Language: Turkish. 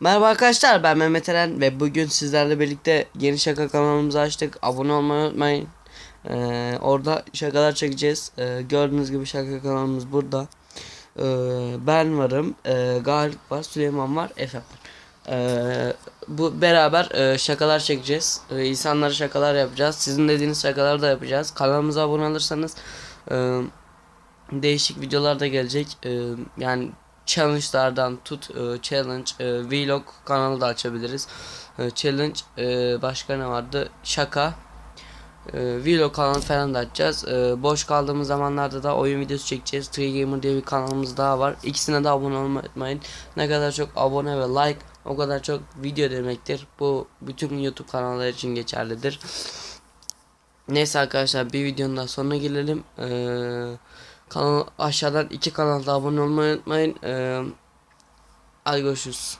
Merhaba arkadaşlar ben Mehmet Eren ve bugün sizlerle birlikte yeni şaka kanalımızı açtık. Abone olmayı unutmayın. Ee, orada şakalar çekeceğiz. Ee, gördüğünüz gibi şaka kanalımız burada. Ee, ben varım. Ee, Galip var. Süleyman var. Efe var. Ee, bu beraber e, şakalar çekeceğiz. Ee, insanlara şakalar yapacağız. Sizin dediğiniz şakalar da yapacağız. Kanalımıza abone olursanız e, değişik videolar da gelecek. Ee, yani challenge'lardan tut e, challenge e, vlog kanalı da açabiliriz. E, challenge başka ne vardı? Şaka. Vlog kanalı falan da açacağız. Boş kaldığımız zamanlarda da oyun videosu çekeceğiz. Tree Gamer diye bir kanalımız daha var. İkisine de abone olmayı unutmayın. Ne kadar çok abone ve like o kadar çok video demektir. Bu bütün YouTube kanalları için geçerlidir. Neyse arkadaşlar bir videonun daha sonuna gelelim. Ee, kanal aşağıdan iki kanalda abone olmayı unutmayın. Ee, hadi görüşürüz.